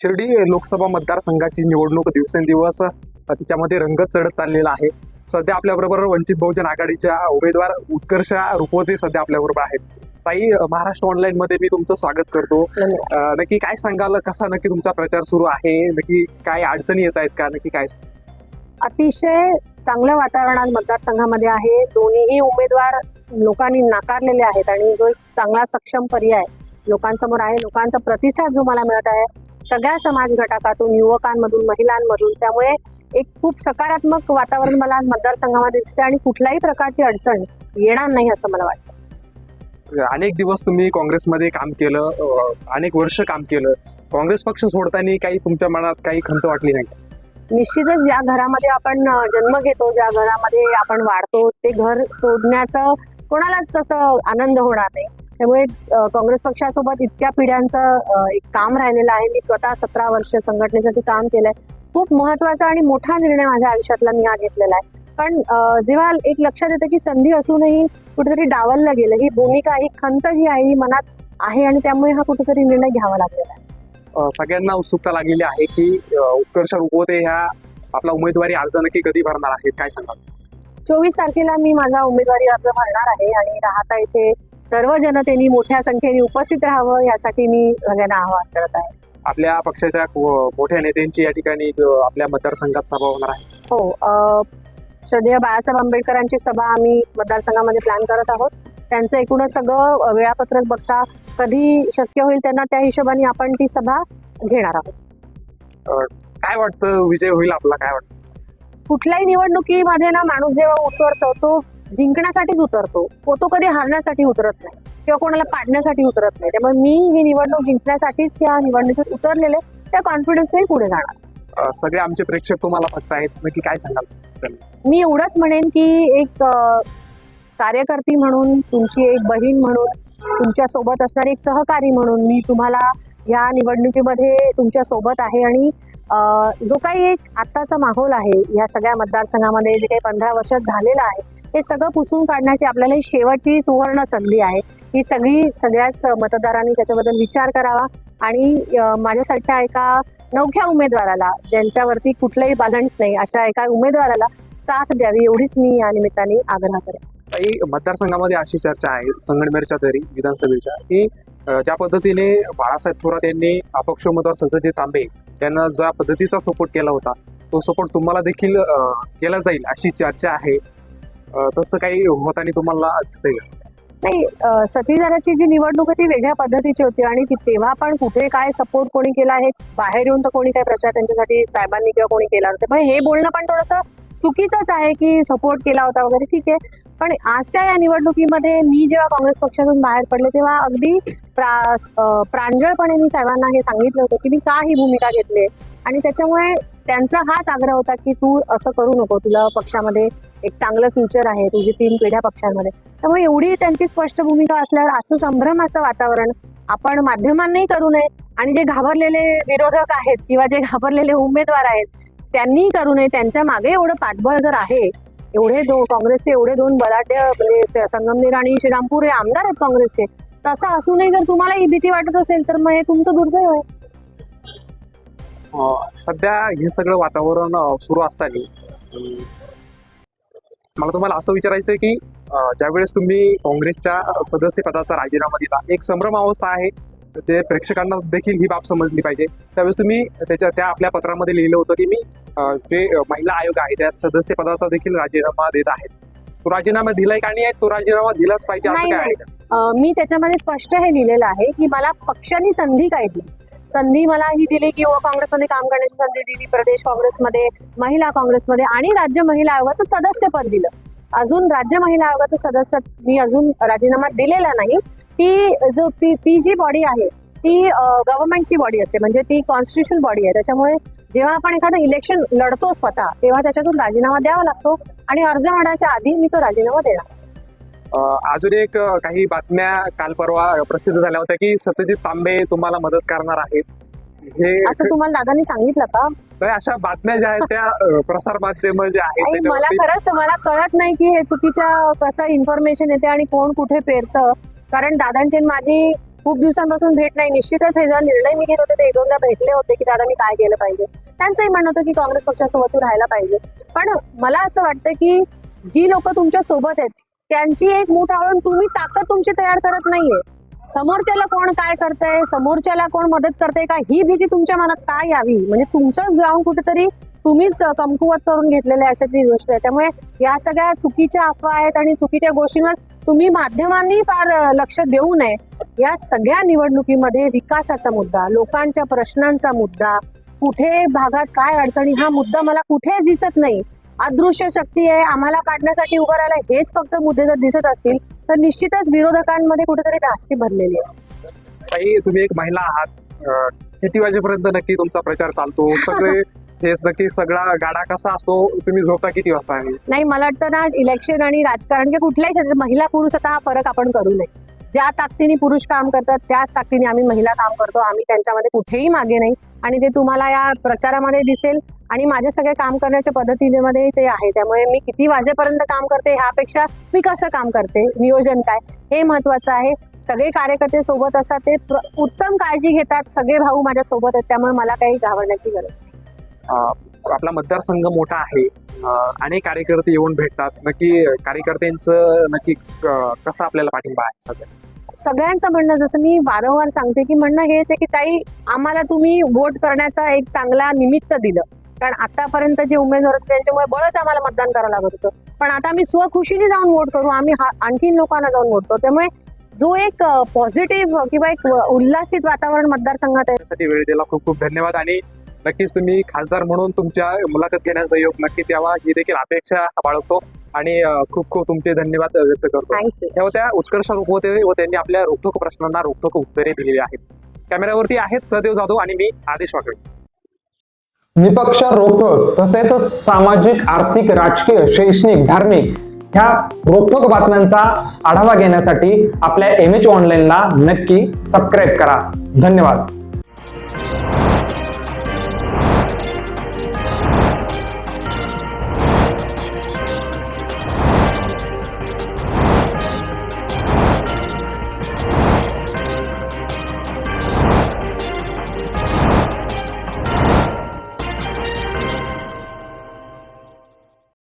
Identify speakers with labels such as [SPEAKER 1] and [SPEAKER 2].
[SPEAKER 1] शिर्डी लोकसभा मतदारसंघाची निवडणूक दिवसेंदिवस तिच्यामध्ये रंगत चढत चाललेला आहे. सध्या आपल्याबरोबर वंचित बहुजन आघाडीच्या उमेदवार उत्कर्ष रुपवते सध्या आपल्याबरोबर आहेत. ताई महाराष्ट्र ऑनलाईन मध्ये मी तुमचं स्वागत करतो. नक्की काय सांगाल? कसा नक्की तुमचा प्रचार सुरू आहे? नक्की काय अडचणी येत आहेत का? नक्की काय?
[SPEAKER 2] अतिशय चांगल्या वातावरणात मतदारसंघामध्ये आहे. दोन्हीही उमेदवार लोकांनी नाकारलेले आहेत आणि जो एक चांगला सक्षम पर्याय लोकांसमोर आहे लोकांचा प्रतिसाद जो मला मिळत आहे सगळ्या समाज घटकातून युवकांमधून महिलांमधून त्यामुळे एक खूप सकारात्मक वातावरण मला मतदारसंघामध्ये दिसते आणि कुठल्याही प्रकारची अडचण येणार नाही असं मला वाटतं.
[SPEAKER 1] अनेक दिवस तुम्ही काँग्रेसमध्ये काम केलं अनेक वर्ष काम केलं. काँग्रेस पक्ष सोडताना काही तुमच्या मनात काही खंत वाटली नाही?
[SPEAKER 2] निश्चितच ज्या घरामध्ये आपण जन्म घेतो ज्या घरामध्ये आपण वाढतो ते घर सोडण्याचं कोणालाच तसं आनंद होणार नाही. त्यामुळे काँग्रेस पक्षासोबत इतक्या पिढ्यांचं एक काम राहिलेलं आहे. मी स्वतः सतरा वर्ष संघटनेसाठी काम केलंय. खूप महत्त्वाचा आणि मोठा निर्णय माझ्या आयुष्यातला मी हा घेतलेला आहे. पण जेव्हा एक लक्षात येतं की संधी असूनही कुठेतरी डावललं गेलं. ही भूमिका ही खंत जी आहे ही मनात आहे आणि त्यामुळे हा कुठेतरी निर्णय घ्यावा लागलेला आहे.
[SPEAKER 1] सगळ्यांना उत्सुकता लागलेली आहे की उत्कर्ष रुपवते ह्या आपला उमेदवारी अर्ज नक्की कधी भरणार आहेत काय सांगाल?
[SPEAKER 2] चोवीस तारखेला मी माझा उमेदवारी अर्ज भरणार आहे आणि राहता इथे सर्व जनतेने मोठ्या संख्येने उपस्थित राहावं यासाठी मी सगळ्यांना आवाहन करत आहे.
[SPEAKER 1] आपल्या पक्षाच्या मोठ्या नेत्यांची या ठिकाणी आपल्या मतदारसंघात सभा होणार आहे.
[SPEAKER 2] हो श्रद्धेय बाळासाहेब आंबेडकरांची सभा आम्ही मतदारसंघामध्ये प्लॅन करत आहोत. त्यांचं एकूणच सगळं वेळापत्रक बघता कधी शक्य होईल त्यांना त्या हिशोबाने आपण ती सभा घेणार आहोत.
[SPEAKER 1] काय वाटतं? विजय होईल आपला काय वाटतं?
[SPEAKER 2] कुठल्याही निवडणुकीमध्ये ना माणूस जेव्हा उतरतो तो जिंकण्यासाठीच उतरतो. तो तो कधी हारण्यासाठी उतरत नाही किंवा कोणाला पाडण्यासाठी उतरत नाही. त्यामुळे मी ही निवडणूक जिंकण्यासाठीच या निवडणुकीत उतरलेले त्या कॉन्फिडन्सने पुढे जाणार.
[SPEAKER 1] सगळे आमचे प्रेक्षक तुम्हाला बघतायत. नक्की काय सांगाल?
[SPEAKER 2] मी एवढंच म्हणेन की एक कार्यकर्ती म्हणून तुमची एक बहीण म्हणून तुमच्यासोबत असणारी एक सहकारी म्हणून मी तुम्हाला या निवडणुकीमध्ये तुमच्यासोबत आहे आणि जो काही एक आत्ताचा माहोल आहे या सगळ्या मतदारसंघामध्ये जे काही पंधरा वर्षात झालेलं आहे हे सगळं पुसून काढण्याची आपल्याला ही शेवटची सुवर्ण संधी आहे. ही सगळी सगळ्याच मतदारांनी त्याच्याबद्दल विचार करावा आणि माझ्यासारख्या एका नवख्या उमेदवाराला ज्यांच्यावरती कुठलंही बालंट नाही अशा एका उमेदवाराला साथ द्यावी एवढीच मी या निमित्ताने आग्रह करेन.
[SPEAKER 1] काही मतदारसंघामध्ये अशी चर्चा आहे संगणमेरच्या तरी विधानसभेच्या की ज्या पद्धतीने बाळासाहेब थोरात यांनी अपक्ष उमेदवार संतजी तांबे यांना ज्या पद्धतीचा सपोर्ट केला होता तो सपोर्ट तुम्हाला देखील केला जाईल अशी चर्चा आहे. तसं काही होताना तुम्हाला दिसतंय का?
[SPEAKER 2] नाही सतीदाराची जी निवडणूक आहे ती वेगळ्या पद्धतीची होती आणि ती तेव्हा पण कुठे काय सपोर्ट कोणी केला आहे बाहेर येऊन तर कोणी काय प्रचार त्यांच्यासाठी साहेबांनी किंवा कोणी केला होता पण हे बोलणं पण थोडंसं चुकीचंच आहे की सपोर्ट केला होता वगैरे ठीक आहे पण आजच्या या निवडणुकीमध्ये मी जेव्हा काँग्रेस पक्षातून बाहेर पडले तेव्हा अगदी प्रा प्रांजळपणे मी साहेबांना हे सांगितलं होतं की मी का ही भूमिका घेतली आणि त्याच्यामुळे त्यांचा हाच आग्रह होता की तू असं करू नको तुला पक्षामध्ये एक चांगलं फ्युचर आहे तुझी तीन पिढ्या पक्षांमध्ये. त्यामुळे एवढी त्यांची स्पष्ट भूमिका असल्यावर असं संभ्रमाचं वातावरण आपण माध्यमांनाही करू नये आणि जे घाबरलेले विरोधक आहेत किंवा जे घाबरलेले उमेदवार आहेत त्यांनी करू नये. त्यांच्या मागे एवढं पाठबळ जर आहे एवढे दो काँग्रेसचे एवढे दोन बलाढ्य म्हणजे संगमनेर आणि श्रीरामपूर हे आमदार आहेत काँग्रेसचे. तसं असूनही जर तुम्हाला ही भीती वाटत असेल तर मग हे तुमचं दुर्दैव आहे.
[SPEAKER 1] सध्या हे सगळं वातावरण सुरू असताना मला तुम्हाला असं विचारायचं आहे की ज्यावेळेस तुम्ही काँग्रेसच्या सदस्य पदाचा राजीनामा दिला एक संभ्रम अवस्था आहे ते प्रेक्षकांना देखील ही बाब समजली पाहिजे. त्यावेळेस तुम्ही त्याच्या त्या आपल्या पत्रामध्ये लिहिलं होतं की मी जे महिला आयोग आहे त्या सदस्य पदाचा देखील राजीनामा देत आहेत तो राजीनामा दिलाय का आणि तो राजीनामा दिलाच पाहिजे असं
[SPEAKER 2] नाही,
[SPEAKER 1] काय आहे?
[SPEAKER 2] नाही. मी त्याच्यामध्ये स्पष्ट हे लिहिलेलं आहे की मला पक्षाने संधी काय दिली संधी मला ही दिली की युवा काँग्रेसमध्ये काम करण्याची संधी दिली प्रदेश काँग्रेसमध्ये महिला काँग्रेसमध्ये आणि राज्य महिला आयोगाचं सदस्यपद दिलं. अजून राज्य महिला आयोगाचं सदस्य मी अजून राजीनामा दिलेला नाही. ती जो ती ती जी बॉडी आहे ती गव्हर्नमेंटची बॉडी असते. म्हणजे ती कॉन्स्टिट्युशन बॉडी आहे. त्याच्यामुळे जेव्हा आपण एखादं इलेक्शन लढतो स्वतः तेव्हा त्याच्यातून राजीनामा द्यावा लागतो आणि अर्ज मांडायच्या आधी मी तो राजीनामा देणार.
[SPEAKER 1] अजून एक काही बातम्या काल परवा प्रसिद्ध झाल्या होत्या की सत्यजित तांबे तुम्हाला मदत करणार आहेत. हे
[SPEAKER 2] असं तुम्हाला दादांनी सांगितलं का?
[SPEAKER 1] तर अशा बातम्या ज्या आहेत त्या प्रसार माध्यम जे आहेत
[SPEAKER 2] आणि मला
[SPEAKER 1] त्याच्यावरती
[SPEAKER 2] खरंच मला कळत नाही की हे चुकीच्या कसं इन्फॉर्मेशन येते आणि कोण कुठे पेरतं. कारण दादांची माझी खूप दिवसांपासून भेट नाही. निश्चितच हे जर निर्णय मी घेत होते ते एक दोनदा भेटले होते की दादा मी काय केलं पाहिजे. त्यांचंही म्हणणं होतं की काँग्रेस पक्षासोबत तू राहायला पाहिजे. पण मला असं वाटतं की जी लोक तुमच्यासोबत आहेत त्यांची एक मूठ आवळून तुम्ही ताकद तुमची तयार करत नाहीये. समोरच्याला कोण काय करतंय समोरच्याला कोण मदत करतंय का ही भीती तुमच्या मनात का यावी? म्हणजे तुमचंच ग्राउंड कुठेतरी तुम्हीच कमकुवत करून घेतलेल्या अशा अशातली गोष्ट आहे. त्यामुळे या सगळ्या चुकीच्या अफवा आहेत आणि चुकीच्या गोष्टींवर तुम्ही माध्यमांनी फार लक्ष देऊ नये. या सगळ्या निवडणुकीमध्ये विकासाचा मुद्दा लोकांच्या प्रश्नांचा मुद्दा कुठे भागात काय अडचणी हा मुद्दा मला कुठेच दिसत नाही. अदृश्य शक्ती आहे आम्हाला काढण्यासाठी उभं राहायला हेच फक्त मुद्दे जर दिसत असतील तर निश्चितच विरोधकांमध्ये कुठेतरी धास्ती भरलेली आहे.
[SPEAKER 1] ताई तुम्ही एक महिला आहात. किती वाजेपर्यंत नक्की तुमचा प्रचार चालतो? सगळे हेच नक्की सगळा गाडा कसा असतो तुम्ही झोपता किती वाजता आणि
[SPEAKER 2] नाही मला वाटतं ना इलेक्शन आणि राजकारण किंवा कुठल्याही क्षेत्रात महिला पुरुष आता हा फरक आपण करू नये. ज्या ताकदीने पुरुष काम करतात त्याच ताकदीने आम्ही महिला काम करतो. आम्ही त्यांच्यामध्ये कुठेही मागे नाही. आणि ते तुम्हाला या प्रचारामध्ये दिसेल आणि माझे सगळे काम करण्याच्या पद्धतीमध्ये ते आहे. त्यामुळे मी किती वाजेपर्यंत काम करते ह्यापेक्षा मी कसं काम करते? नियोजन काय? हे महत्वाचं आहे. सगळे कार्यकर्ते सोबत असतात ते उत्तम काळजी घेतात. सगळे भाऊ माझ्या सोबत आहेत त्यामुळे मला काही घाबरण्याची गरज नाही.
[SPEAKER 1] आपला मतदारसंघ मोठा आहे. अनेक कार्यकर्ते येऊन भेटतात. नक्की कार्यकर्त्यांचं नक्की कसं आपल्याला पाठिंबा आहे सध्या?
[SPEAKER 2] सगळ्यांचं म्हणणं जसं मी वारंवार सांगते की म्हणणं हेच आहे की ताई आम्हाला तुम्ही वोट करण्याचा एक चांगला निमित्त दिलं. कारण आतापर्यंत जे उमेदवार होते त्यांच्यामुळे बळच आम्हाला मतदान करावं लागत होतं. पण आता आम्ही स्वखुशीने जाऊन वोट करू. आम्ही हा- आणखीन लोकांना जाऊन वोट करू. त्यामुळे जो एक पॉझिटिव्ह किंवा एक उल्हासित वातावरण मतदारसंघात आहे.
[SPEAKER 1] त्यासाठी वेळ दिला. खूप खूप धन्यवाद. आणि नक्कीच तुम्ही खासदार म्हणून तुमच्या मुलाखत घेण्याचा योग नक्कीच यावा. ही देखील अपेक्षा बाळगतो आणि खूप खूप तुमचे धन्यवाद व्यक्त करतो.
[SPEAKER 2] थँक्यू
[SPEAKER 1] त्या होत्या उत्कर्ष रूप होते व त्यांनी आपल्या रोखोक प्रश्नांना रोखोक उत्तरे दिलेली आहेत. कॅमेऱ्यावरती आहेत सहदेव जाधव आणि मी आदेश वाकळे.
[SPEAKER 3] निपक्ष रोखोक तसेच सामाजिक आर्थिक राजकीय शैक्षणिक धार्मिक ह्या रोखोक बातम्यांचा आढावा घेण्यासाठी आपल्या एम एच ऑनलाईनला नक्की सबस्क्राईब करा. धन्यवाद.